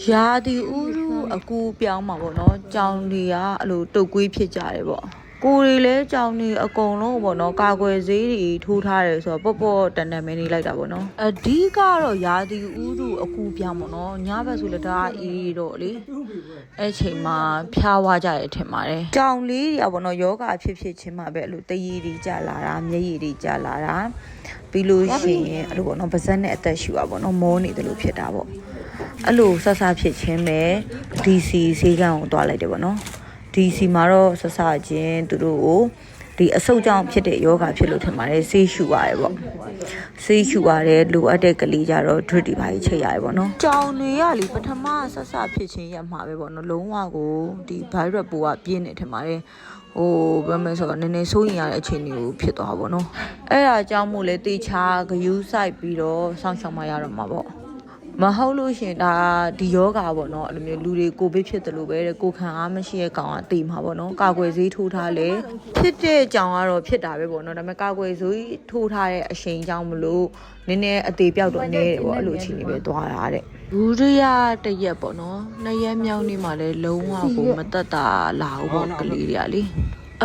ရာသီဥတုအကူပြောင်းမှာပေါ့နော်ကြောင်တွေကအဲ့လိုတုတ်ကွေးဖြစ်ကြတယ်ပေါ့ကိုယ်တွေလည်းကြောင်တွေအကုန်လုံးပေါ့နော်ကာကွယ်ဆေးတွေထိုးထားတယ်ဆိုတော့ပေါ့ပေါ့တန်တန်မဲနေလိုက်တာပေါ့နော်အဓိကတော့ရာသီဥတုအကူပြောင်းပေါ့နော်ညဘက်ဆိုလည်းဒါအေးတော့လေအဲ့ချိန်မှာဖျားဝကြတယ်ထင်ပါတယ်ကြောင်လေးတွေကပေါ့နော်ယောဂဖြစ်ဖြစ်ချင်းမှာပဲအဲ့လိုတရည်တွေကြလာတာမျက်ရည်တွေကြလာတာပြီးလို့ရှိရင်အဲ့လိုပေါ့နော်ပါဇက်နဲ့အသက်ရှူတာပေါ့နော်မောနေတယ်လို့ဖြစ်တာပေါ့ အဲ့လိုဆက်ဆဖြစ်ချင်းပဲ DC ဈေးကန်းကိုတွားလိုက်တယ်ပေါ့နော် DC မှာတော့ဆက်ဆချင်းသူတို့ကိုဒီအဆုတ်ကြောင့်ဖြစ်တဲ့ယောဂဖြစ်လို့ထင်ပါတယ်ဆေးရှူရတယ်ပေါ့ဆေးရှူရတယ်လိုအပ်တဲ့ကလေးကြတော့ drip တွေပါကြီးချိန်ရတယ်ပေါ့နော်ကြောင်တွေကလေပထမဆက်ဆဖြစ်ချင်းရမှာပဲပေါ့နော်လုံးဝကိုဒီ virus ပိုးကပြင်းနေထင်ပါတယ်ဟိုဘယ်မှာဆိုတော့နည်းနည်းစိုးရင်ရတဲ့အခြေအနေကိုဖြစ်သွားပါဘောနော်အဲ့ဒါကြောင့်မို့လဲတေချာဂယူးဆိုင်ပြီးတော့စောင့်ရှောက်မှရတော့မှာပေါ့ မဟုတ်လို့ရှရင်ဒါဒီယောဂါပေါ့နော်အဲ့လိုမျိုးလူတွေကိုဗစ်ဖြစ်တယ်လို့ပဲတဲ့ကိုခံအားမရှိတဲ့ကောင်ကတည်မှာပေါ့နော်ကာကွယ်ဆေးထိုးထားလေဖြစ်တဲ့ကြောင်ကတော့ဖြစ်တာပဲပေါ့နော်ဒါပေမဲ့ကာကွယ်ဆေးထိုးထားတဲ့အချိန်ကြောင့်မလို့နည်းနည်းအသေးပြောက်တော့နေတယ်ပေါ့အဲ့လိုအချိန်လေးပဲသွားတာတဲ့ဘူရိယတရက်ပေါ့နော်နှစ်ရက်မြောက်နေ့မှလည်းလုံးဝကိုမတက်တာလာဘူးပေါ့ကလေးတွေကလေ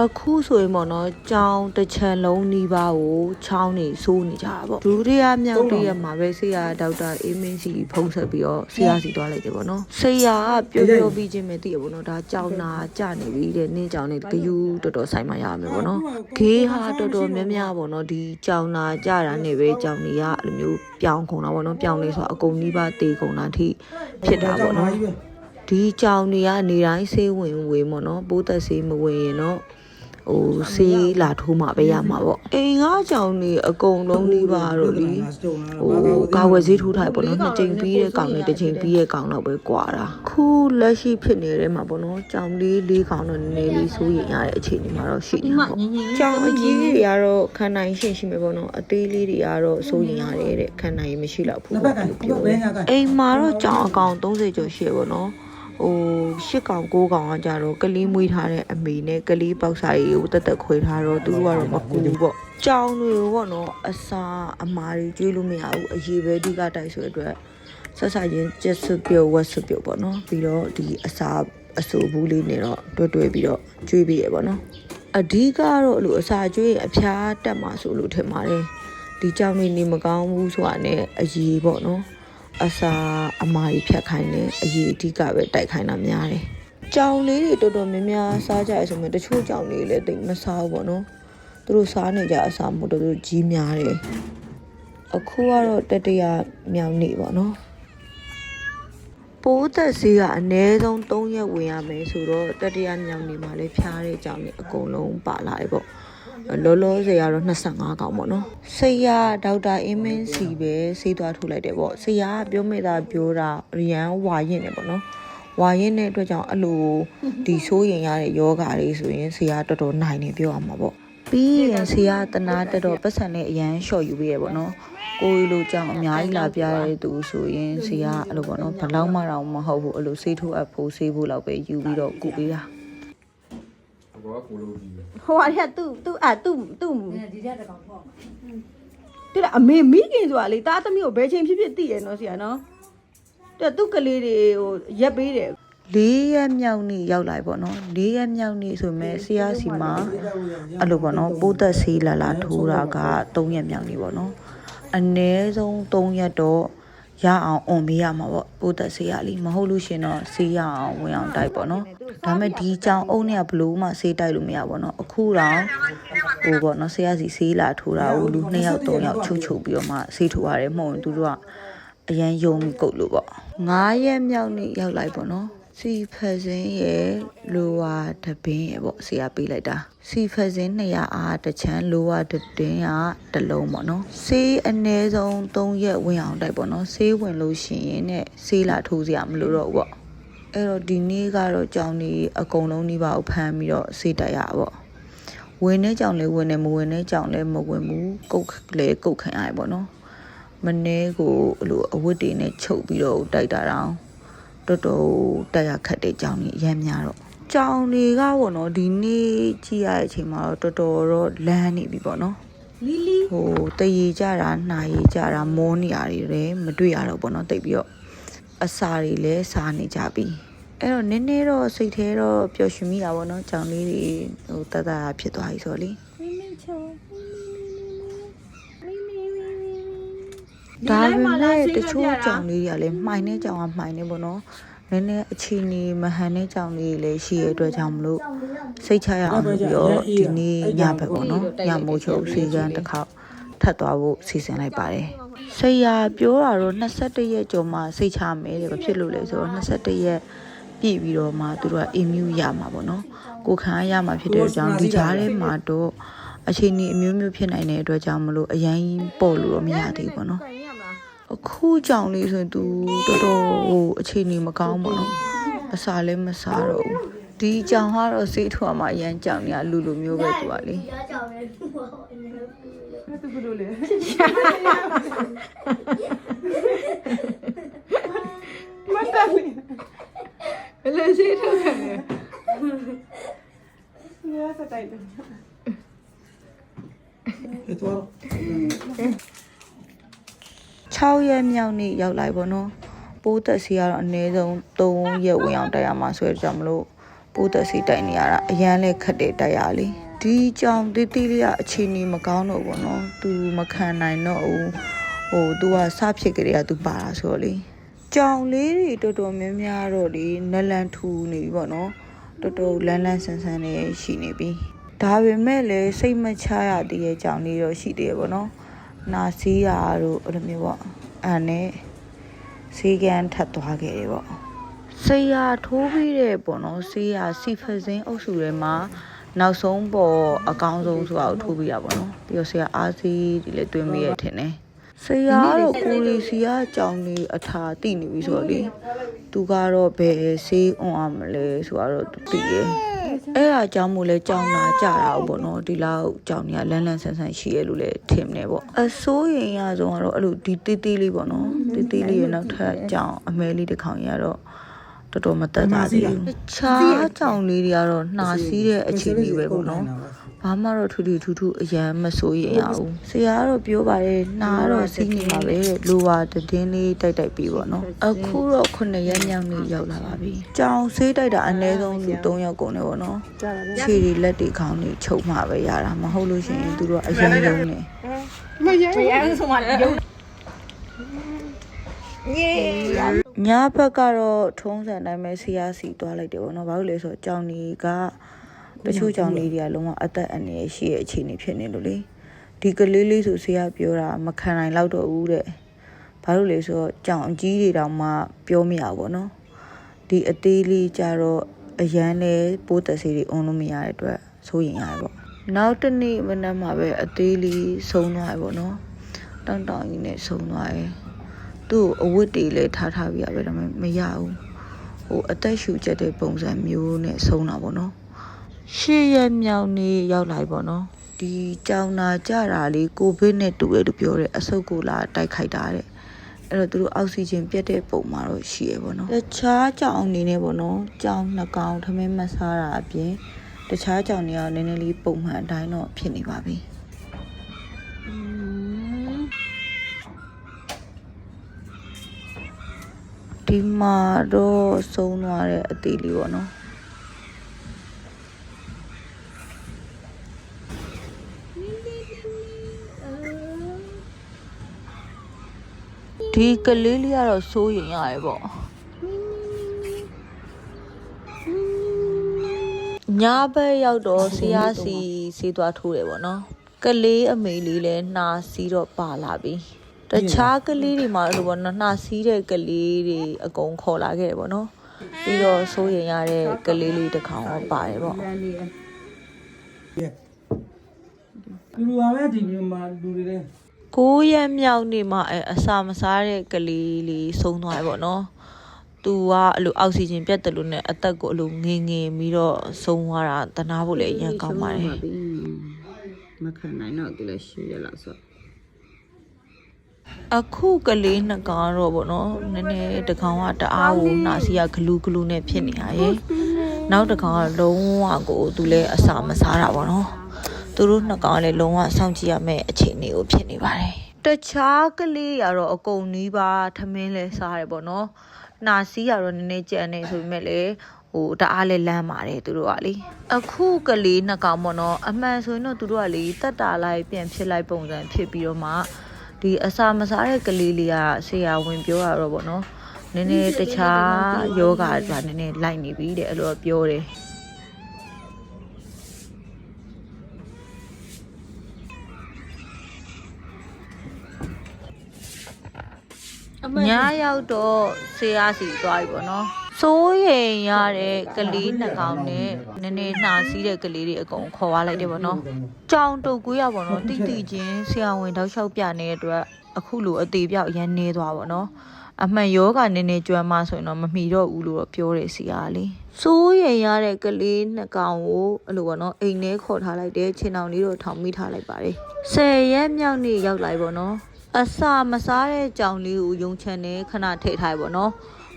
အခုဆိုရင်ပေါ့နော်ကြောင်တစ်ချံလုံးနီးပါးကိုချောင်းနေစိုးနေကြတာပေါ့ဒုတိယမြောက်တည့်ရက်မှာပဲဆေးရဒေါက်တာအေးမင်းစီဖုန်းဆက်ပြီးတော့ဆေးရစီသွားလိုက်တယ်ပေါ့နော်ဆေးရကပြောပြောပြီးချင်းပဲသိရပေါ့နော်ဒါကြောင်နာကြနေပြီတဲ့နင်းကြောင်နေဂယူတော်တော်ဆိုင်မှရမယ်ပေါ့နော်ခေးဟာတော်တော်များများပေါ့နော်ဒီကြောင်နာကြတာနေပဲကြောင်နေရအဲ့လိုမျိုးပြောင်းခုံတာပေါ့နော်ပြောင်းနေဆိုတော့အကုန်နီးပါးတေခုံတာထိဖြစ်တာပေါ့နော်ဒီကြောင်တွေကနေတိုင်းဆေးဝင်ဝင်ပေါ့နော်ပိုးသက်ဆေးမဝင်ရင်တော့ ဟိုဆေးလာထိုးမှပဲရမှာပေါ့အိမ်ကားကြောင်နေအကုန်လုံးနေပါတော့လीဟိုကာဝယ်ဆေးထိုးထားပေါ့နော်နှစ်ကြိမ်ပြီးတဲ့ကောင်နဲ့တစ်ကြိမ်ပြီးတဲ့ကောင်တော့ပဲကွာတာခုလက်ရှိဖြစ်နေတဲ့မှာပေါ့နော်ကြောင်လေးလေးကောင်တော့နည်းနည်းလေးစိုးရိမ်ရတဲ့အခြေအနေမှာတော့ရှိနေပါပေါ့ကြောင်အကြီးကြီးတွေကတော့ခံနိုင်ရှင်ရှိမယ်ပေါ့နော်အသေးလေးတွေကတော့စိုးရိမ်ရတယ်တဲ့ခံနိုင်မရှိတော့ဘူးအိမ်မှာတော့ကြောင်အကောင်30ကျော်ရှိပေါ့နော် ဟိုရှစ်ကောင်ကိုးကောင်ကကြတော့ကလေးမွေးထားတဲ့အမေနဲ့ကလေးပေါက်စာရီကိုတက်တက်ခွဲထားတော့သူတို့ကတော့မကူဘူးပေါ့ကြောင်တွေပေါ့နော်အစာအမာတွေကျွေးလို့မရဘူးအရေးပဲအဓိကတိုက်ဆိုတဲ့အတွက်ဆက်ဆချင်းကျက်စွပ်ပြုတ်ဝက်စွပ်ပြုတ်ပေါ့နော်ပြီးတော့ဒီအစာအဆူဘူးလေးနဲ့တော့တွဲတွဲပြီးတော့ကျွေးပြီးရပေါ့နော်အဓိကတော့အဲ့လိုအစာကျွေးရင်အဖျားတက်မှာဆိုလို့ထင်ပါတယ်ဒီကြောင်တွေနေမကောင်းဘူးဆိုတာနဲ့အရေးပေါ့နော် အစာအမာကြီးဖြတ်ခိုင်းတယ်အရေးအဓိကပဲတိုက်ခိုင်းတာများတယ်။ကြောင်လေးတွေတော်တော်များများစားကြရဆိုမှတချို့ကြောင်လေးလည်းတိတ်မစားဘူးပေါ့နော်။သူတို့စားနေကြအစာမဟုတ်တော့သူတို့ကြီးများတယ်။အခုကတော့တတရမြောင်နေပေါ့နော်။ပိုးသက်ဆေးကအနည်းဆုံး3ရက်ဝင်ရမယ်ဆိုတော့တတရမြောင်နေမှာလည်းဖျားတဲ့ကြောင်တွေအကုန်လုံးပါလာတယ်ပေါ့။ လောလောဆယ်ကတော့25កောင်ပေါ့နော်ဆရာဒေါက်တာအင်းမင်းစီပဲဆေးသွားထုတ်လိုက်တယ်ပေါ့ဆရာကပြောမိတာပြောတာရရန်ဝါရင်နေပေါ့နော်ဝါရင်တဲ့အတွက်ကြောင့်အဲ့လိုဒီဆိုးရင်ရတဲ့ယောဂါတွေဆိုရင်ဆရာတော်တော်နိုင်နေပြောရမှာပေါ့ပြီးရင်ဆရာတနာတက်တော့ပတ်စံနဲ့အရန်လျှော့ယူပေးရပေါ့နော်ကိုယ်လိုကြောင့်အများကြီးလာပြရတဲ့သူဆိုရင်ဆရာအဲ့လိုပေါ့နော်ဘယ်လောက်မှတော့မဟုတ်ဘူးအဲ့လိုဆေးထိုးအပ်ဖို့ဆေးဖို့လောက်ပဲယူပြီးတော့ကုပေးတာ အကောကကိုလိုကြီးပဲဟိုကသူ့သူ့အသူ့သူ့ဒီရက်တကောင်ပေါ့တိလာအမေမိခင်ဆိုတာလေတားသမီးကိုဘယ်ချိန်ဖြစ်ဖြစ်သိရနော်ဆရာနော်တဲ့သူ့ကလေးတွေဟိုရက်ပေးတယ်လေးရက်မြောက်နေ့ရောက်လာပြီပေါ့နော်လေးရက်မြောက်နေ့ဆိုမဲ့ဆရာစီမှာအဲ့လိုပေါ့နော်ပိုးသက်ဆေးလာလာထိုးတာက3ရက်မြောက်နေ့ပေါ့နော်အနည်းဆုံး3ရက်တော့ ရအောင်အွန်ပေးရမှာပေါ့ပိုးသက်ဆေးရလीမဟုတ်လို့ရှင်တော့ဆေးရအောင်ဝင်အောင်တိုက်ပေါ့နော်ဒါပေမဲ့ဒီကြောင်အုံနဲ့ဘလို့မှဆေးတိုက်လို့မရပါတော့အခုတော့ဟိုပေါ့နော်ဆရာစီဆေးလာထိုးတာကိုလူ2ယောက်3ယောက်ချုပ်ချုပ်ပြီးတော့မှဆေးထိုးရတယ်မဟုတ်ရင်သူတို့ကအရန်ယုံပြီးကုတ်လို့ပေါ့9ရက်မြောက်နေ့ရောက်လိုက်ပေါ့နော် စီဖက်စင်းရဲ့လိုဝါတပင်းရဲ့ပေါ့ဆရာပေးလိုက်တာစီဖက်စင်း200အားတစ်ချမ်းလိုဝါတပင်းကတစ်လုံးပေါ့နော်ဆေးအနည်းဆုံး3ရက်ဝင်အောင်တိုက်ပေါ့နော်ဆေးဝင်လို့ရှိရင်နဲ့ဆေးလာထိုးစရာမလိုတော့ဘူးပေါ့အဲ့တော့ဒီနေ့ကတော့ကြောင်နေအကုန်လုံးနှီးပါကိုဖမ်းပြီးတော့ဆေးတိုက်ရတာပေါ့ဝင်တဲ့ကြောင်လဲဝင်တယ်မဝင်တဲ့ကြောင်လဲမဝင်ဘူးကုတ်လဲကုတ်ခံရတယ်ပေါ့နော်မနေ့ကိုအဲ့လိုအဝတ်တွေနဲ့ချုပ်ပြီးတော့တိုက်တာတောင် တော်တော်တိုက်ရခတ်တဲ့ကြောင်ကြီးအများများတော့ကြောင်တွေကပေါ့နော်ဒီနေ့ကြည့်ရတဲ့အချိန်မှာတော့တော်တော်တော့လန်းနေပြီပေါ့နော်လီလီဟိုတရေကြတာနှာရည်ကြတာမောနေရတယ်လည်းမတွေ့ရတော့ပေါ့နော်တိတ်ပြီးတော့အစာတွေလည်းစားနေကြပြီအဲ့တော့နည်းနည်းတော့စိတ်ထဲတော့ပျော်ရွှင်မိတာပေါ့နော်ကြောင်လေးတွေဟိုတတ်တာဖြစ်သွားပြီဆိုတော့လေ ဒါပေမဲ့တချို့ကြောင်လေးတွေကလည်းမှိုင်တဲ့ကြောင်ကမှိုင်နေပေါ့နော်နည်းနည်းအခြေအနေမဟန်တဲ့ကြောင်လေးတွေလည်းရှိရတဲ့အတွက်ကြောင့်မလို့စိတ်ချရအောင်လို့ပြီးတော့ဒီနေ့ညဘက်ပေါ့နော်ညမိုးချုပ်စီကံတစ်ခေါက်ထပ်သွားဖို့စီစဉ်လိုက်ပါတယ်ဆေးရပြောတာတော့21ရက်ကျော်မှစိတ်ချမယ်တဲ့ဘာဖြစ်လို့လဲဆိုတော့21ရက်ပြည့်ပြီးတော့မှသူတို့က immune ရမှာပေါ့နော်ကိုယ်ခံရမှာဖြစ်တဲ့အကြောင်းဒီကြားထဲမှာတော့အခြေအနေအမျိုးမျိုးဖြစ်နိုင်တဲ့အတွက်ကြောင့်မလို့အရင်ပေါ့လို့တော့မရသေးဘူးပေါ့နော် အခုကြောင်လေးဆိုရင် तू တော်တော်ဟိုအခြေအနေမကောင်းပါတော့အစာလည်းမစားတော့ဘူးဒီကြောင်ကတော့စေးထွာမှာအရန်ကြောင်နေရလူလူမျိုးပဲသူကလေကြောင်လည်းသူ့ဟာအင်းလည်းသူ့ဘလို့လေမတ်တာဘယ်လိုစေးထွာခံလဲငါစတိုက်တယ် Et toi 6ရက်မြောက်နေ့ရောက်လိုက်ပေါ့နော်ပိုးတက်စီကတော့အနည်းဆုံး3ရက်ဝင်အောင်တိုက်ရမှာဆိုတော့မလို့ပိုးတက်စီတိုက်နေရတာအရန်လဲခက်တယ်တိုက်ရလေဒီကြောင်တိတိလေးကအခြေအနေမကောင်းတော့ဘူးနော်သူမခံနိုင်တော့ဘူးဟိုသူကစဖြစ်ကြတဲ့ကသူပါတာဆိုတော့လေကြောင်လေးတွေတော်တော်များများတော့လေနလန်ထူနေပြီပေါ့နော်တော်တော်လန်းလန်းဆန်းဆန်းနေရှိနေပြီဒါပေမဲ့လည်းစိတ်မချရတည်းရဲ့ကြောင်လေးတော့ရှိတယ်ပေါ့နော် နာစီးရာတို့အဲ့လိုမျိုးပေါ့အဲ့နဲ့စီကန်ထပ်သွားခဲ့တယ်ပေါ့ဆေးရထိုးပြီးတဲ့ပေါ့နော်ဆေးရစီဖစင်းအုပ်စုထဲမှာနောက်ဆုံးပေါ်အကောင်းဆုံးဆိုတာကိုထိုးပြီးတာပေါ့နော်ပြီးတော့ဆေးရအားစီးဒီလည်းတွင်းပြီးရထင်တယ် ဆေးရတော့ကိုရီစီကကြောင်နေအထာတိနေပြီဆိုတော့လေသူကတော့ဘယ်ဆေးအွန်အောင်မလဲဆိုတော့သူသိရဲ့အဲ့အကြောင်းမို့လဲကြောင်နာကြတာပေါ့နော်ဒီလောက်ကြောင်နေကလန်းလန်းဆန်းဆန်းရှိရလို့လဲထင်နေပေါ့အစိုးရင်ရဆုံးကတော့အဲ့လိုဒီတေးသေးလေးပေါ့နော်တေးသေးလေးရဲ့နောက်ထပ်ကြောင်အမဲလေးတစ်ခေါင်ရတော့တော်တော်မတက်တာသေးဘူးတခြားကြောင်လေးတွေကတော့နှာစီးတဲ့အခြေအနေပဲပေါ့နော် ဘာမှတော့ထူးထူးထူးထူးအရန်မဆိုရင်ရဘူးဆရာကတော့ပြောပါတယ်နားတော့စီးနေပါပဲလိုပါတည်င်းလေးတိုက်တိုက်ပြီးပေါ့နော်အခုတော့ခုနှစ်ရက်မြောက်နေ့ရောက်လာပါပြီကြောင်ဆေးတိုက်တာအနည်းဆုံးလူ3ယောက်ကုန်တယ်ပေါ့နော်ခြေတွေလက်တွေခေါင်းတွေချုပ်မှပဲရတာမဟုတ်လို့ရှိရင်သူတို့အရန်ရုံနေမရရင်ဆိုမှရုံညဘက်ကတော့ထုံးစံတိုင်းပဲဆရာစီသွားလိုက်တယ်ပေါ့နော်ဘာလို့လဲဆိုတော့ကြောင်ကြီးက တချို့ကြောင်လေးတွေကလုံးဝအသက်အန္တရာယ်ရှိတဲ့အခြေအနေဖြစ်နေလို့လေဒီကလေးလေးဆိုဆရာပြောတာမခံနိုင်တော့တော့ဘူးတဲ့ဘာလို့လဲဆိုတော့ကြောင်အကြီးတွေတောင်မှပြောမရဘူးပေါ့နော်ဒီအသေးလေးကြတော့အရန်နဲ့ပိုးသက်စီတွေအုံလို့မရတဲ့အတွက်စိုးရင်ရတယ်ပေါ့နောက်တစ်နေ့မနက်မှာပဲအသေးလေးဆုံးသွားတယ်ပေါ့နော်တောင်းတောင်းကြီးနဲ့ဆုံးသွားတယ်သူ့ကိုအဝတ်တွေလည်းထားထားပြရပဲဒါပေမဲ့မရဘူးဟိုအသက်ရှူချက်တဲ့ပုံစံမျိုးနဲ့ဆုံးတာပေါ့နော် ရှေ့ရက်မြောက်နေ့ရောက်လာပြီပေါ့နော်ဒီကြောင်နာကြတာလေးကိုဗစ်နဲ့တူတယ်လို့ပြောတယ်အဆုတ်ကိုလာတိုက်ခိုက်တာတဲ့အဲ့တော့သူတို့အောက်ဆီဂျင်ပြတ်တဲ့ပုံမှာတော့ရှိရပေါ့နော်တခြားကြောင်အနေနဲ့ပေါ့နော်ကြောင်နှကောင်ထမင်းမစားတာအပြင်တခြားကြောင်တွေကနည်းနည်းလေးပုံမှန်အတိုင်းတော့ဖြစ်နေပါပြီဒီမှာတော့ဆုံးသွားတဲ့အသေးလေးပေါ့နော် ဒီကလေးလေးကတော့စိုးရင်ရတယ်ပေါ့ညဘက်ရောက်တော့ဆရာစီစီသွားထိုးတယ်ပေါ့နော်ကလေးအမေလေးလည်းနှာစီးတော့ပါလာပြီတခြားကလေးတွေမှာအဲ့လိုပေါ့နော်နှာစီးတဲ့ကလေးတွေအကုန်ခေါ်လာခဲ့တယ်ပေါ့နော်ပြီးတော့စိုးရင်ရတဲ့ကလေးလေးတစ်ခေါင်တော့ပါတယ်ပေါ့လမ်းလေးလူလူပါပဲဒီမျိုးမှာလူတွေလည်း 9ရက်မြောက်နေ့မှာအဲအစာမစားတဲ့ကလေးလေးဆုံးသွားတယ်ပေါ့နော်သူကအဲ့လိုအောက်ဆီဂျင်ပြတ်တယ်လို့နဲ့အသက်ကိုအဲ့လိုငင်ငင်ပြီးတော့ဆုံးသွားတာတနာဖို့လည်းအရင်ကောင်းပါတယ်မခံနိုင်တော့သူလည်းရှိရလားဆိုအခုကလေးနှစ်ကောင်ကတော့ဗောနော်နည်းနည်းတစ်ကောင်ကတအားကိုနှာစီကဂလူးဂလူးနဲ့ဖြစ်နေရရဲ့နောက်တစ်ကောင်ကလုံးဝကိုသူလည်းအစာမစားတာဗောနော် သူတို့နှစ်ကောင်ကလည်းလုံးဝစောင့်ကြည့်ရမယ့်အခြေအနေကိုဖြစ်နေပါတယ်တတခြားကလေးရတော့အကုန်နီးပါထမင်းလဲစားတယ်ပေါ့နော်နာစီရတော့နည်းနည်းကြံနေဆိုပေမဲ့လေဟိုတအားလဲလမ်းပါတယ်သူတို့ကလေအခုကလေးနှစ်ကောင်ပေါ့နော်အမှန်ဆိုရင်တော့သူတို့ကလေတက်တာလိုက်ပြန်ဖြစ်လိုက်ပုံစံဖြစ်ပြီးတော့မှဒီအစာမစားတဲ့ကလေးလေးကဆရာဝင်ပြောရတော့ပေါ့နော်နည်းနည်းတခြားယောဂကနည်းနည်းလိုက်နေပြီတဲ့အဲ့လိုတော့ပြောတယ် ညရောက်တော့ဆေးရစီသွားပြီပေါ့နော်စိုးရိမ်ရတဲ့ကလေးနှစ်ကောင်နဲ့နည်းနည်းနှာစီးတဲ့ကလေးတွေအကုန်ခေါ်သွားလိုက်တယ်ပေါ့နော်ကြောင်တုတ်ကွေးရပေါ့နော်တိတိချင်းဆရာဝန်တောက်လျှောက်ပြနေတဲ့အတွက်အခုလိုအသေးပြောက်ရန်နေသွားပေါ့နော်အမှန်ယောဂနည်းနည်းကြွမ်းမှဆိုရင်တော့မမီတော့ဘူးလို့တော့ပြောတယ်စီကလေစိုးရိမ်ရတဲ့ကလေးနှစ်ကောင်ကိုအဲ့လိုပေါ့နော်အိမ်ထဲခေါ်ထားလိုက်တယ်ခြေနှောင်လေးတော့ထောင်မိထားလိုက်ပါတယ်ဆယ်ရက်မြောက်နေ့ရောက်လိုက်ပေါ့နော် အစာမစားတဲ့ကြောင်လေးကိုယုံချန်နဲ့ခဏထိတ်ထားရပါတော့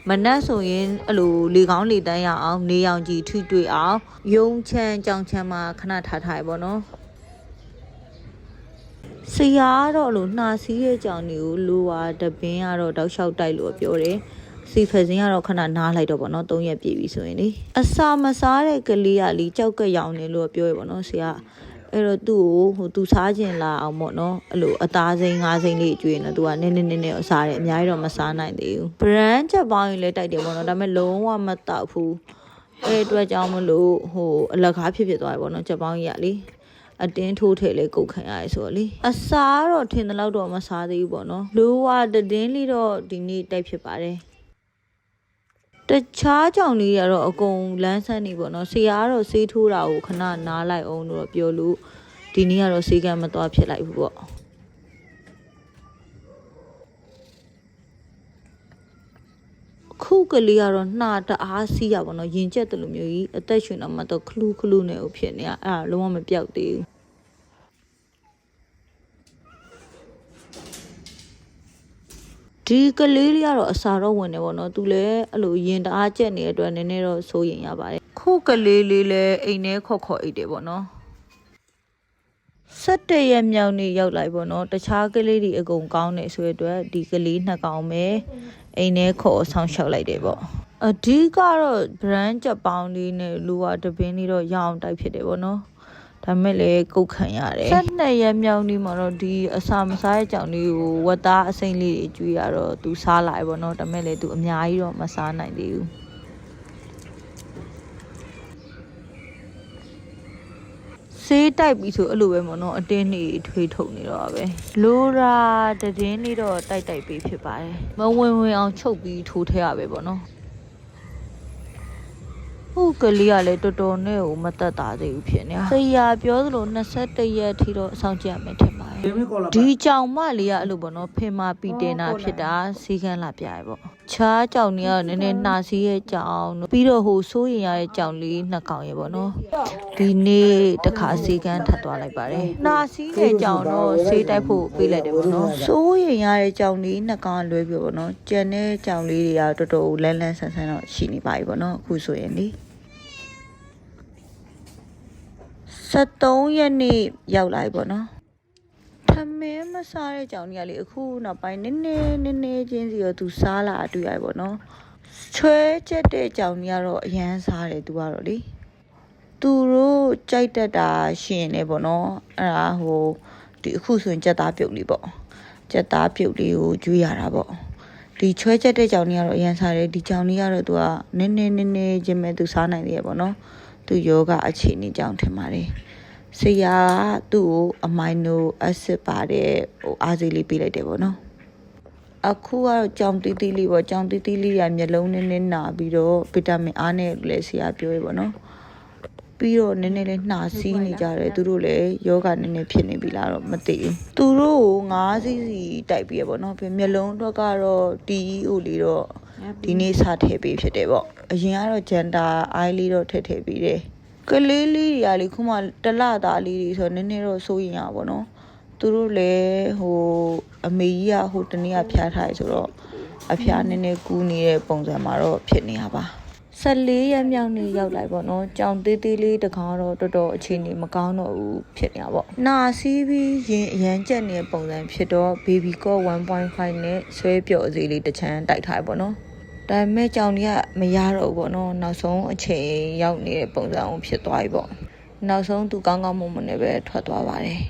မနက်ဆိုရင်အဲ့လိုလေကောင်းလေတန်းရအောင်နေအောင်ကြည့်ထွတွေ့အောင်ယုံချန်ကြောင်ချန်မှာခဏထားထားရပါတော့ဆရာကတော့အဲ့လိုနှာစီးရဲ့ကြောင်တွေကိုလိုပါတပင်းကတော့တောက်လျှောက်တိုက်လို့ပြောတယ်စီဖက်စင်းကတော့ခဏနားလိုက်တော့ဗောနော်၃ရက်ပြည့်ပြီဆိုရင်လေအစာမစားတဲ့ကလေးကလीကြောက်ကက်ရောင်နေလို့ပြောရဗောနော်ဆရာ အဲ့တော့သူ့ကိုဟိုသူစားခြင်းလာအောင်ပေါ့နော်အဲ့လိုအသားစိမ်းငါးစိမ်းလေးကျွေးနေသူကနည်းနည်းနည်းနည်းအစားတယ်အများကြီးတော့မစားနိုင်သေးဘူး brand ချက်ပေါင်းရင်လည်းတိုက်တယ်ပေါ့နော်ဒါပေမဲ့လုံးဝမတောက်ဘူးအဲ့အတွက်ကြောင့်မလို့ဟိုအလကားဖြစ်ဖြစ်သွားတယ်ပေါ့နော်ချက်ပေါင်းကြီးကလေအတင်းထိုးထည့်လေကုတ်ခံရတယ်ဆိုတော့လေအစားတော့ထင်တယ်လို့တော့မစားသေးဘူးပေါ့နော်လိုဝတည်င်းလေးတော့ဒီနေ့တိုက်ဖြစ်ပါတယ် တခြားကြောင်လေးတွေကတော့အကုန်လန်းဆန်းနေပေါ့နော်ဆရာကတော့ဆေးထိုးတာကိုခဏနားလိုက်အောင်လို့တော့ပြောလို့ဒီနေ့ကတော့ဆေးကမ်းမသွားဖြစ်လိုက်ဘူးပေါ့ခုကလေးကတော့နှာတအားစီးရပါတော့ရင်ကျက်တယ်လို့မျိုးကြီးအသက်ရှင်တော့မှတော့ခလူးခလူးနဲ့ကိုဖြစ်နေရအဲ့ဒါလုံးဝမပြောက်သေးဘူး ဒီကလေးလေးကတော့အစာတော့ဝင်တယ်ပေါ့နော်သူလည်းအဲ့လိုရင်တအားကျက်နေတဲ့အတွက်နည်းနည်းတော့စိုးရင်ရပါတယ်ခုကလေးလေးလည်းအိမ်ထဲခေါက်ခေါက်အိတ်တယ်ပေါ့နော်ဆက်တရက်မြောက်နေ့ရောက်လိုက်ပေါ့နော်တခြားကလေးတွေအကုန်ကောင်းနေဆိုရတဲ့အတွက်ဒီကလေးနှစ်ကောင်ပဲအိမ်ထဲခေါ်ဆောင်ရှောက်လိုက်တယ်ပေါ့အဓိကတော့ brand ချက်ပေါင်းလေးနဲ့လူဝတပင်းလေးတော့ရအောင်တိုက်ဖြစ်တယ်ပေါ့နော် ဒါမဲ့လေကုတ်ခံရတယ်ဆက်နှစ်ရက်မြောက်နေ့မှာတော့ဒီအစာမစားတဲ့ကြောင်လေးကိုဝတ်သားအစိမ့်လေးတွေကျွေးရတော့သူစားလာရပေါ့နော်ဒါမဲ့လေသူအများကြီးတော့မစားနိုင်သေးဘူးဆေးတိုက်ပြီးဆိုအဲ့လိုပဲပေါ့နော်အတင်းနေထွေးထုတ်နေတော့ပဲလိုရာတည်င်းလေးတော့တိုက်တိုက်ပေးဖြစ်ပါတယ်မဝင်ဝင်အောင်ချုပ်ပြီးထိုးထည့်ရပဲပေါ့နော် ဟုတ်ကလေးကလည်းတော်တော်နဲ့ကိုမတက်တာသေးဘူးဖြစ်နေတာဆရာပြောသလို21ရက်ထိတော့စောင့်ကြည့်ရမယ်ထင်ပါတယ်ဒီမကောလာဒီကြောင်မလေးကအဲ့လိုပေါ့နော်ဖင်မာပီတင်တာဖြစ်တာစီကန်းလာပြရပေါ့ ခြားကြောင်တွေကနည်းနည်းနှာစီးရဲ့ကြောင်တို့ပြီးတော့ဟိုစိုးရင်ရတဲ့ကြောင်လေးနှစ်ကောင်ရေပေါ့နော်ဒီနေ့တစ်ခါစီကန်းထပ်သွားလိုက်ပါတယ်နှာစီးတဲ့ကြောင်တော့ဆေးတိုက်ဖို့ပေးလိုက်တယ်ပေါ့နော်စိုးရင်ရတဲ့ကြောင်လေးနှစ်ကောင်လွဲပြီးပေါ့နော်ကြံတဲ့ကြောင်လေးတွေကတော်တော်လန်းလန်းဆန်းဆန်းတော့ရှိနေပါပြီပေါ့နော်အခုဆိုရင်လေ73ရက်နေ့ရောက်လာပြီပေါ့နော်ထ မင်းမစားတဲ့ကြောင်ကြီးကလေအခုနောက်ပိုင်းနည်းနည်းနည်းနည်းချင်းစီတော့သူစားလာတွေ့ရတယ်ပေါ့နော်ချွဲချက်တဲ့ကြောင်ကြီးကတော့အရန်စားတယ်သူကတော့လေသူတို့ကြိုက်တတ်တာရှင်နေပေါ့နော်အဲ့ဒါဟိုဒီအခုဆိုရင်ကြက်သားပြုတ်လေးပေါ့ကြက်သားပြုတ်လေးကိုကျွေးရတာပေါ့ဒီချွဲချက်တဲ့ကြောင်ကြီးကတော့အရန်စားတယ်ဒီကြောင်ကြီးကတော့သူကနည်းနည်းနည်းနည်းချင်းပဲသူစားနိုင်သေးရပေါ့နော်သူယောဂအခြေအနေကြောင့်ထင်ပါတယ် ဆရာကသူ့ကိုအမိုင်နိုအက်ဆစ်ပါတဲ့ဟိုအားစေးလေးပေးလိုက်တယ်ပေါ့နော်အခုကတော့ကြောင်တီးတီးလေးပေါ့ကြောင်တီးတီးလေးရမျက်လုံးနည်းနည်းနာပြီးတော့ဗီတာမင်အားနဲ့လည်းဆရာပြောရပေါ့နော်ပြီးတော့နည်းနည်းလေးနှာစီးနေကြတယ်သူတို့လည်းယောဂနည်းနည်းဖြစ်နေပြီလားတော့မသိဘူးသူတို့ကိုငါးစီးစီတိုက်ပြီးရပေါ့နော်ပြီးမျက်လုံးတော့ကတော့တီးဟိုလေးတော့ဒီနေ့စထည့်ပေးဖြစ်တယ်ပေါ့အရင်ကတော့ဂျန်တာအိုင်းလေးတော့ထည့်ထည့်ပြီးတယ် ကလေးလေးတွေကလေခုမှတလသားလေးတွေဆိုတော့နည်းနည်းတော့စိုးရင်ရပါဘောနော်သူတို့လည်းဟိုအမေကြီးကဟိုတနေ့ကဖျားထားရဆိုတော့အဖျားနည်းနည်းကူးနေတဲ့ပုံစံမှာတော့ဖြစ်နေရပါ14ရက်မြောက်နေ့ရောက်လိုက်ပေါ့နော်ကြောင်သေးသေးလေးတကောင်တော့တော်တော်အခြေအနေမကောင်းတော့ဘူးဖြစ်နေတာပေါ့နာစီးပြီးရင်အရန်ကျက်နေတဲ့ပုံစံဖြစ်တော့ baby core 1.5နဲ့ဆွဲပြော့အစီလေးတစ်ချမ်းတိုက်ထားရပေါ့နော် ဒါပေမဲ့ကြောင်တွေကမရတော့ဘူးပေါ့နော်နောက်ဆုံးအချိန်ရောက်နေတဲ့ပုံစံအောင်ဖြစ်သွားပြီပေါ့နောက်ဆုံးသူကောင်းကောင်းမွန်မွန်နဲ့ပဲထွက်သွားပါတယ်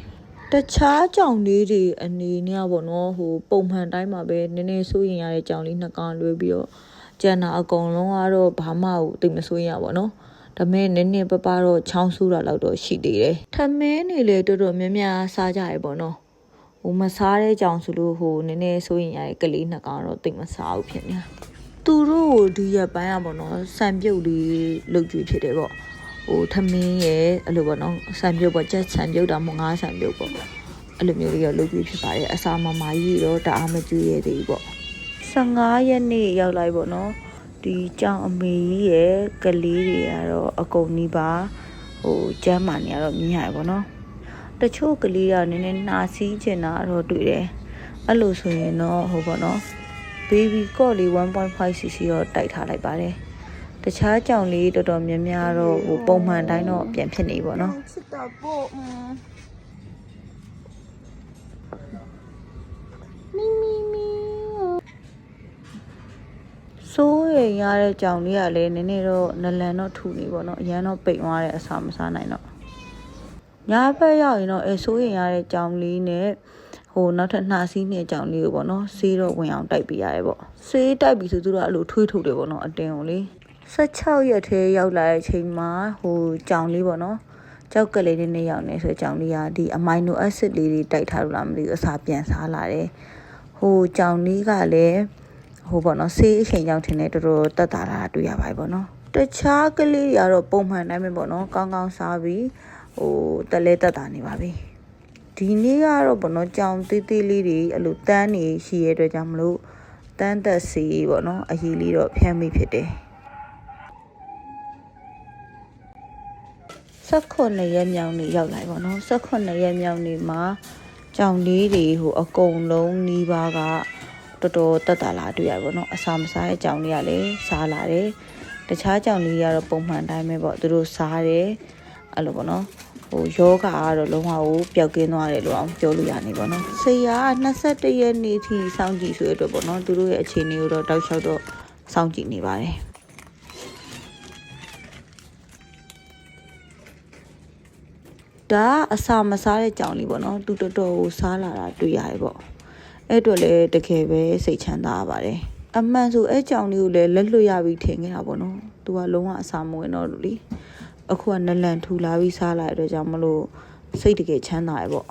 တခြားကြောင်လေးတွေအနေနဲ့ပေါ့နော်ဟိုပုံမှန်တိုင်းမှာပဲနည်းနည်းစိုးရင်ရတဲ့ကြောင်လေးနှစ်ကောင်လွှဲပြီးတော့ကျန်တာအကုန်လုံးကတော့ဘာမှကိုတိတ်မစိုးရင်ရပါတော့ဒါပေမဲ့နည်းနည်းပပတော့ချောင်းဆူတာလောက်တော့ရှိသေးတယ်ထမင်းနေလေတော်တော်များများစားကြရပေါ့နော်ဟိုမစားတဲ့ကြောင်ဆိုလို့ဟိုနည်းနည်းစိုးရင်ရတဲ့ကလေးနှစ်ကောင်တော့တိတ်မစားဘူးဖြစ်နေတာ သူတို့ကိုဒီရက်ပိုင်းอ่ะပေါ့နော်စံပြုတ်လေးလုတ်ကြွေဖြစ်တယ်ပေါ့ဟိုထမင်းရဲ့အဲ့လိုပေါ့နော်စံပြုတ်ပေါ့ချက်စံပြုတ်တာမဟုတ်ငါးစံပြုတ်ပေါ့အဲ့လိုမျိုးလေးတော့လုပ်ပြီးဖြစ်ပါတယ်အစာမမာကြီးတော့တအားမကျွေးရသေးဘူးပေါ့15ရက်နေ့ရောက်လိုက်ပေါ့နော်ဒီကြောင်အမေကြီးရဲ့ကလေးတွေကတော့အကုန်နီးပါဟိုကျမ်းမာနေရတော့မြင်ရတယ်ပေါ့နော်တချို့ကလေးကနည်းနည်းနှာစီးချင်တာတော့တွေ့တယ်အဲ့လိုဆိုရင်တော့ဟိုပေါ့နော် baby cot လေး 1.5cc တော့တိုက်ထားလိုက်ပါတယ်တခြားကြောင်လေးတော်တော်များများတော့ဟိုပုံမှန်တိုင်းတော့ပြန်ဖြစ်နေပေါ့နော်ချစ်တာပေါ့မီမီမီစိုးရိမ်ရတဲ့ကြောင်လေးကလည်းနည်းနည်းတော့နလန်တော့ထူနေပေါ့နော်အရန်တော့ပိတ်သွားတဲ့အစာမစားနိုင်တော့ညဘက်ရောက်ရင်တော့အဲစိုးရိမ်ရတဲ့ကြောင်လေးနဲ့ ဟိုနောက်ထပ်နှာစီးနေတဲ့ကြောင်လေးကိုပေါ့နော်ဆေးတော့ဝင်အောင်တိုက်ပေးရတယ်ပေါ့ဆေးတိုက်ပြီးဆိုသူတို့ကအဲ့လိုထွေးထုတ်တယ်ပေါ့နော်အတင်းကိုလေ16ရက်ထဲရောက်လာတဲ့အချိန်မှာဟိုကြောင်လေးပေါ့နော်ကြောက်ကလေးလေးနဲ့ရောက်နေဆိုကြောင်လေးကဒီအမိုင်နိုအက်ဆစ်လေးတွေတိုက်ထားလို့လားမသိဘူးအစာပြန်စားလာတယ်ဟိုကြောင်လေးကလည်းဟိုပေါ့နော်ဆေးအချိန်ကြောင့်ထင်တယ်တော်တော်တက်တာလာတွေ့ရပါပြီပေါ့နော်တခြားကလေးတွေကတော့ပုံမှန်တိုင်းပဲပေါ့နော်ကောင်းကောင်းစားပြီးဟိုတက်လဲတက်တာနေပါပြီ ဒီနေ့ကတော့ပေါ့နော်ကြောင်သေးသေးလေးတွေအဲ့လိုတန်းနေရှိရတဲ့အတွက်ကြောင့်မလို့တန်းသက်စီပေါ့နော်အရေးလေးတော့ဖြန်းမိဖြစ်တယ်18ရက်မြောက်နေ့ရောက်လာပြီပေါ့နော်18ရက်မြောက်နေ့မှာကြောင်လေးတွေဟိုအကုန်လုံးနီးပါးကတော်တော်တက်တာလာတွေ့ရပါတော့အစာမစားတဲ့ကြောင်တွေကလည်းစားလာတယ်တခြားကြောင်တွေကတော့ပုံမှန်တိုင်းပဲပေါ့သူတို့စားတယ်အဲ့လိုပေါ့နော် ဟိုယောဂကတော့လုံးဝကိုပျောက်ကင်းသွားတယ်လို့အောင်ပြောလို့ရနေပါတော့ဆရာက21ရက်နေ့ထိစောင့်ကြည့်ဆိုရတော့ပေါ့နော်သူတို့ရဲ့အခြေအနေကိုတော့တောက်လျှောက်တော့စောင့်ကြည့်နေပါတယ်ဒါကအစာမစားတဲ့ကြောင်လေးပေါ့နော်သူတော်တော်ကိုစားလာတာတွေ့ရတယ်ပေါ့အဲ့အတွက်လည်းတကယ်ပဲစိတ်ချမ်းသာရပါတယ်အမှန်ဆိုအဲ့ကြောင်လေးကိုလည်းလက်လွတ်ရပြီးထင်ခဲ့တာပေါ့နော်သူကလုံးဝအစာမဝင်တော့လို့လေ အခုကနလန်ထူလာပြီးစားလာတဲ့အတွက်ကြောင့်မလို့စိတ်တကယ်ချမ်းသာရပေါ့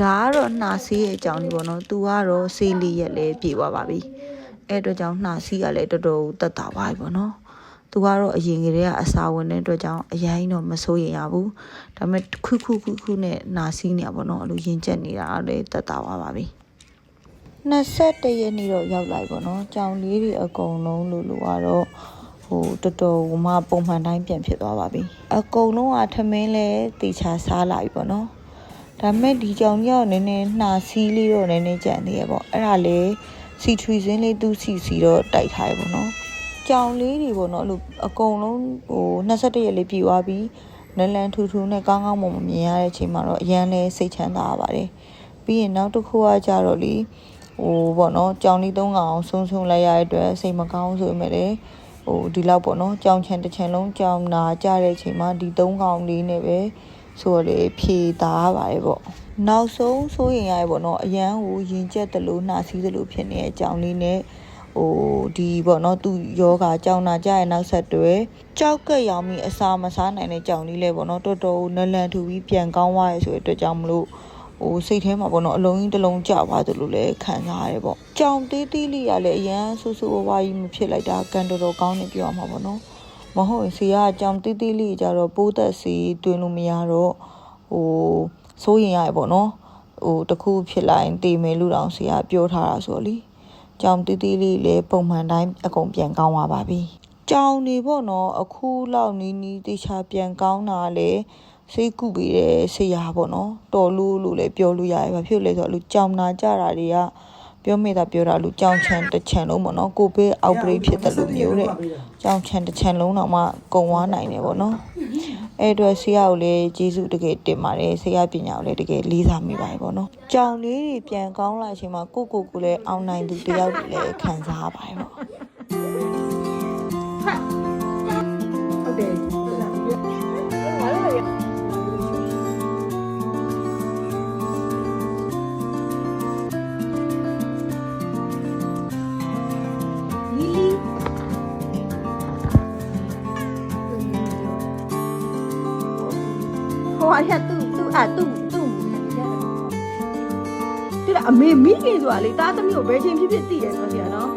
ဒါကတော့နှာဆေးရဲ့အကြောင်းလေးပေါ့နော်။ तू ကတော့ဆေးလေးရက်လည်းပြေသွားပါပြီ။အဲ့အတွက်ကြောင့်နှာဆေးကလည်းတော်တော်တက်တာပါပြီပေါ့နော်။ तू ကတော့အရင်ကတည်းကအစာဝင်တဲ့အတွက်ကြောင့်အရင်တော့မစိုးရင်ရဘူး။ဒါပေမဲ့ခုခုခုခုနဲ့နှာဆေးနေရပါတော့။အဲ့လိုရင်ကျက်နေတာလည်းတက်တာပါပါပြီ။ 21ရက်နေ့တော့ရောက်လိုက်ပေါ့နော်။ကြောင်လေးတွေအကုန်လုံးလို့လို့ကတော့ဟိုတော်တော်ဟိုမှပုံမှန်တိုင်းပြန်ဖြစ်သွားပါပြီ။အကုန်လုံးကထမင်းလဲတေချာစားလာပြီပေါ့နော်။ဒါပေမဲ့ဒီကြောင်ကြီးကနည်းနည်းနှာစီးလေးတော့နည်းနည်းကြံသေးရပေါ့အဲ့ဒါလေစီထရီစင်းလေးသူ့စီစီတော့တိုက်ထားရပေါ့နော်ကြောင်လေးတွေပေါ့နော်အဲ့လိုအကုန်လုံးဟို21ရက်လေးပြည့်သွားပြီးနလန်ထူထူနဲ့ကောင်းကောင်းမွန်မွန်မြင်ရတဲ့အချိန်မှာတော့အရန်လဲစိတ်ချမ်းသာရပါတယ်ပြီးရင်နောက်တစ်ခုကကြတော့လေ ဟိုပေါ့နော်ကြောင်လေးသုံးကောင်ဆုံးဆုံးလိုက်ရတဲ့အတွက်စိတ်မကောင်းဆိုပေမဲ့လေဟိုဒီလောက်ပေါ့နော်ကြောင်ချန်တစ်ချန်လုံးကြောင်နာကြတဲ့အချိန်မှာဒီသုံးကောင်လေးနဲ့ပဲဆိုတော့လေဖြေသားပါတယ်ပေါ့နောက်ဆုံးစိုးရင်ရရပေါ့နော်အရန်ကိုရင်ကျက်တယ်လို့နှာစီးတယ်လို့ဖြစ်နေတဲ့အကြောင်းလေးနဲ့ဟိုဒီပေါ့နော်သူယောဂကြောင်နာကြရဲ့နောက်ဆက်တွဲကြောက်ကက်ရောင်ပြီးအစာမစားနိုင်တဲ့ကြောင်လေးလဲပေါ့နော်တော်တော်နလန်ထူပြီးပြန်ကောင်းသွားရဆိုတဲ့အတွက်ကြောင့်မလို့ ဟိုစိတ်ထဲမှာပေါ့နော်အလုံးကြီးတစ်လုံးကျသွားတယ်လို့လည်းခံစားရတယ်ပေါ့ကြောင်သေးသေးလေးကလည်းအရန်ဆူဆူဝါးဝါးကြီးမဖြစ်လိုက်တာကန်တော်တော်ကောင်းနေပြောရမှာပေါ့နော်မဟုတ်ရင်စီကအကြောင်တိတိလေးကြတော့ပိုးသက်စီတွင်လို့မရတော့ဟိုစိုးရင်ရရပေါ့နော်ဟိုတခုဖြစ်လာရင်တေမယ်လို့တောင်စီကပြောထားတာဆိုတော့လေကြောင်တိတိလေးလည်းပုံမှန်တိုင်းအကုန်ပြန်ကောင်းသွားပါပြီကြောင်နေပေါ့နော်အခုလောက်နီးနီးတေချာပြန်ကောင်းတာလေ ဟစိတ်ကုပြီးတဲ့ဆရာပေါ့နော်တော်လို့လို့လည်းပြောလို့ရတယ်ဘာဖြစ်လို့လဲဆိုတော့လူကြောင်နာကြတာတွေကပြောမိတာပြောတာလူကြောင်ချန်တစ်ချန်လုံးပေါ့နော်ကိုဘေးအောက်ဘရိတ်ဖြစ်တယ်လို့မျိုးတဲ့ကြောင်ချန်တစ်ချန်လုံးတော့မှကုံသွားနိုင်တယ်ပေါ့နော်အဲ့အတွက်ဆရာကိုလည်းကျေးဇူးတကယ်တင်ပါတယ်ဆရာပညာကိုလည်းတကယ်လေးစားမိပါတယ်ပေါ့နော်ကြောင်လေးတွေပြန်ကောင်းလာချိန်မှာကိုကိုကိုလည်းအောင်နိုင်သူတယောက်တည်းလည်းခံစားပါတယ်ပေါ့ ဟိုအရတူတူအတူတူတူအမေမိခင်ဆိုတာလေတားသမီးကိုဘယ်ချိန်ဖြစ်ဖြစ်သိတယ်နော်ဆရာနော်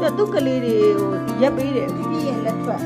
တူသူ့ကလေးတွေဟိုရက်ပေးတယ်ပြီးရင်လက်ထွက်